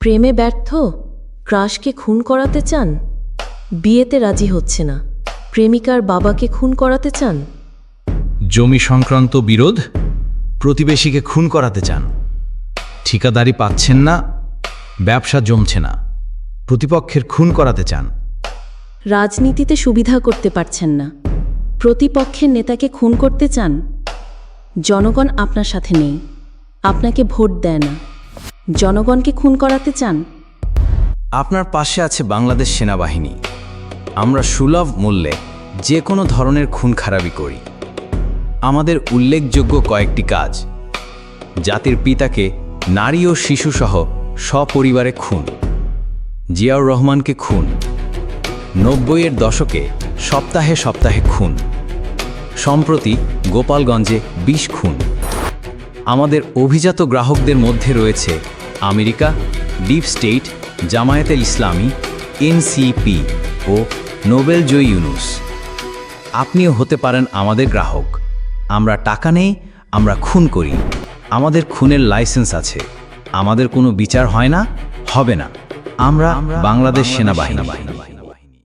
প্রেমে ব্যর্থ? ক্রাশকে খুন করাতে চান? বিয়েতে রাজি হচ্ছে না। প্রেমিকার বাবাকে খুন করাতে চান? জমি সংক্রান্ত বিরোধ? প্রতিবেশীকে খুন করাতে চান? ঠিকাদারি পাচ্ছেন না? ব্যবসা জমছে না। প্রতিপক্ষের খুন করাতে চান? রাজনীতিতে সুবিধা করতে পারছেন না। প্রতিপক্ষের নেতাকে খুন করতে চান? জনগণ আপনার সাথে নেই। আপনাকে ভোট দেয় না। জনগণকে খুন করাতে চান? আপনার পাশে আছে বাংলাদেশ সেনাবাহিনী। আমরা সুলভ মূল্যে যে কোনো ধরনের খুন খারাপি করি। আমাদের উল্লেখযোগ্য কয়েকটি কাজ। জাতির পিতাকে, নারী ও শিশুসহ সপরিবারে খুন। জিয়াউর রহমানকে খুন। নব্বইয়ের দশকে সপ্তাহে সপ্তাহে খুন। সম্প্রতি গোপালগঞ্জে বিষ খুন। আমাদের অভিজাত গ্রাহকদের মধ্যে রয়েছে America, deep state Jamaat Islami, NCP ও নোবেল জয়ী ইউনুস। আপনিও হতে পারেন আমাদের গ্রাহক। আমরা টাকা নেই, আমরা খুন করি। আমাদের খুনের লাইসেন্স আছে। আমাদের কোনো বিচার হয় না, হবে না। আমরা বাংলাদেশ সেনাবাহিনী।